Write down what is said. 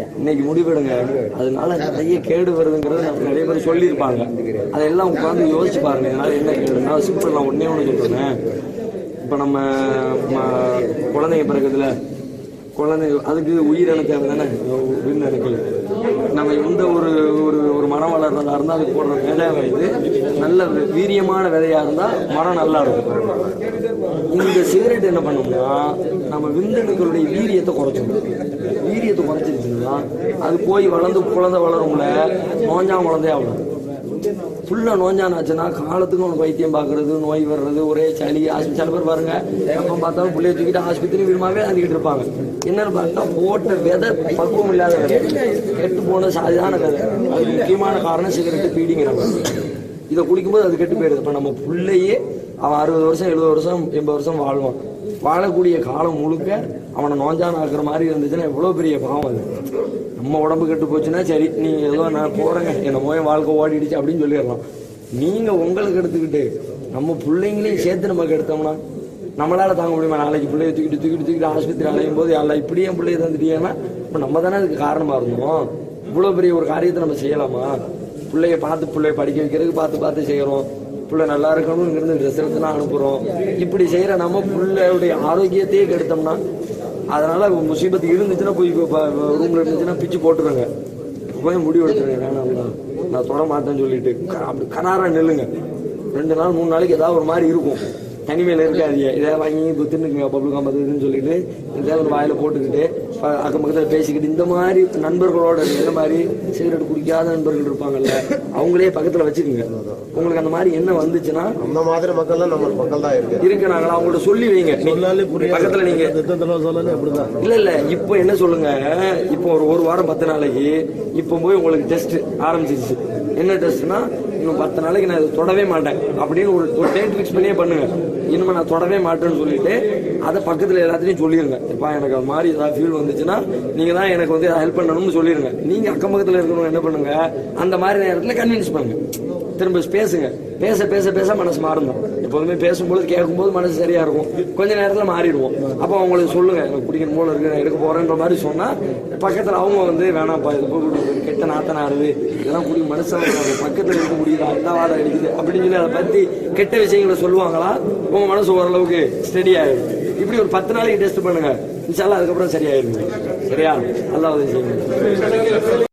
இன்னைக்கு முடிவெடுங்க. அதனால நிறைய கேடு வருதுங்கிறது நிறைய பேர் சொல்லியிருப்பாங்க. அதெல்லாம் உட்காந்து யோசிச்சு பாருங்க இதனால என்ன கேடுனா சிம்பிள் நான் ஒன்னே ஒன்று சொல்றேன். இப்போ நம்ம குழந்தைங்க பிறகுதுல குழந்தை அதுக்கு உயிரணு தேவை தானே விண்ணணுக்கள் நம்ம எந்த ஒரு நல்லா இருந்தால் அது போடுற விதை இது. நல்ல வீரியமான விதையா இருந்தால் மரம் நல்லா இருக்கும். இந்த சிகரெட் என்ன பண்ணும்னா நம்ம விந்தணுக்களுடைய வீரியத்தை குறைச்சிடும் வீரியத்தை குறைச்சிருச்சுன்னா அது போய் வளர்ந்து குழந்தை வளரும்ல மோஞ்சா குழந்தையாக வளரும். ஃபுல்லாக நோஞ்சானாச்சுன்னா காலத்துக்கு உனக்கு வைத்தியம் பார்க்கறது நோய் வர்றது ஒரே சளி ஆஸ்பத்திரி சில பேர் பாருங்க எப்போ பார்த்தாலும் பிள்ளைய தூக்கிட்டு ஆஸ்பத்திரி வீடுமாவே அழுகிட்டு இருப்பாங்க. என்னன்னு பார்த்தா போட்ட விதை பக்குவம் இல்லாத விதை. கெட்டு போன சாதாரண விதை. அது முக்கியமான காரணம் சிகரெட்டு பீடிங்கிறவங்க. இதை குளிக்கும்போது அது கெட்டு போயிடுது. இப்போ நம்ம பிள்ளையே அவன் அறுபது வருஷம் எழுபது வருஷம் எண்பது வருஷம் வாழ்வான். வாழக்கூடிய காலம் முழுக்க அவனை நோஞ்சான் ஆக்குற மாதிரி இருந்துச்சுன்னா எவ்வளோ பெரிய பாவம் அது. நம்ம உடம்பு கெட்டு போச்சுன்னா சரி நீங்க ஏதோ நான் போகிறேங்க என்ன மோய வாழ்க்கை ஓடிடுச்சு அப்படின்னு சொல்லிடலாம். நீங்க உங்களுக்கு எடுத்துக்கிட்டு நம்ம பிள்ளைங்களையும் சேர்த்து நம்ம கெடுத்தோம்னா நம்மளால தாங்க முடியுமா? நாளைக்கு பிள்ளைய தூக்கிட்டு தூக்கிட்டு தூக்கிட்டு ஆஸ்பத்திரி அலையும் போது எல்லாம் இப்படியே என் பிள்ளைய தந்துட்டீங்கன்னா இப்போ நம்ம தானே அதுக்கு காரணமா இருந்தோம். இவ்வளோ பெரிய ஒரு காரியத்தை நம்ம செய்யலாமா? பிள்ளைய பார்த்து பிள்ளைய படிக்க வைக்கிறதுக்கு பார்த்து பார்த்து செய்கிறோம் பிள்ளை நல்லா இருக்கணுங்கிறது ட்ரெஸ் எடுத்துலாம் அனுப்புகிறோம் இப்படி செய்கிற நம்ம பிள்ளையுடைய ஆரோக்கியத்தையே கெடுத்தோம்னா அதனால முசீபத்து இருந்துச்சுன்னா போய் ரூம்ல இருந்துச்சுன்னா பிச்சு போட்டுருங்க. போய் முடிவு எடுத்துருங்க. வேணாம்னா நான் தொட மாட்டேன்னு சொல்லிட்டு க- அப்படி கராரா நில்லுங்க. ரெண்டு நாள் மூணு நாளைக்கு ஏதாவது ஒரு மாதிரி இருக்கும். தனிமையில் இருக்காதீங்க. இதை வாங்கி இது தின்னுக்குங்க பப்ளு காம்பதுன்னு சொல்லிட்டு இதை ஒரு வாயில போட்டுக்கிட்டு அக்கம் பக்கத்தில் பேசிக்கிட்டு இந்த மாதிரி நண்பர்களோட இந்த மாதிரி சிகரெட் குடிக்காத நண்பர்கள் இருப்பாங்கல்ல அவங்களே பக்கத்தில் வச்சுக்கோங்க. உங்களுக்கு அந்த மாதிரி என்ன வந்துச்சுன்னா அந்த மாதிரி மக்கள்லாம் நம்ம மக்கள் தான் இருக்கு. இருக்கு நாங்களா அவங்கள்ட்ட சொல்லி வைங்க. பக்கத்துல நீங்க இல்ல இல்ல இப்போ என்ன சொல்லுங்க? இப்போ ஒரு ஒரு வாரம் பத்து நாளைக்கு இப்போ போய் உங்களுக்கு டெஸ்ட் ஆரம்பிச்சிருச்சு. என்ன டெஸ்ட்னா இன்னும் பத்து நாளைக்கு நான் இதை தொடவே மாட்டேன். அப்படின்னு ஒரு ஒரு டேட் ஃபிக்ஸ் பண்ணியே பண்ணுங்க. இனிமேல் நான் தொடவே மாட்டேன்னு சொல்லிட்டு அதை பக்கத்தில் எல்லாத்தையும் சொல்லிடுங்க இப்போ எனக்கு அது மாதிரி ஏதாவது ஃபீல் வந்துச்சுன்னா நீங்கள் தான் எனக்கு வந்து ஹெல்ப் பண்ணணும்னு சொல்லிடுங்க நீங்கள் அக்கம் பக்கத்தில் இருக்கணும் என்ன பண்ணுங்க? அந்த மாதிரி நேரத்தில் கன்வின்ஸ் பண்ணுங்க. திரும்ப பேசுங்க. பேச பேச பேச மனசு மாறும் எப்போதுமே பேசும்போது கேட்கும்போது மனசு சரியா இருக்கும். கொஞ்ச நேரத்தில் மாறிடுவோம். அப்போ அவங்களுக்கு சொல்லுங்க எனக்கு பிடிக்கிற போல இருக்கு நான் எடுக்க போறேன்ற மாதிரி சொன்னா பக்கத்தில் அவங்க வந்து வேணாம்ப்பா இது போய் கெட்ட நாத்த இதெல்லாம் குடி மனசு பக்கத்தில் இருக்க முடியுதா? அதான் வாடகை அடிக்குது? அப்படின்னு சொல்லி அதை பத்தி கெட்ட விஷயங்களை சொல்லுவாங்களா? உங்க மனசு ஓரளவுக்கு ஸ்டெடி ஆயிடும் இப்படி ஒரு பத்து நாளைக்கு டெஸ்ட் பண்ணுங்க. இன்ஷால்லாம் அதுக்கப்புறம் சரியாயிருங்க. சரியா? நல்லா உதவி செய்யுங்க.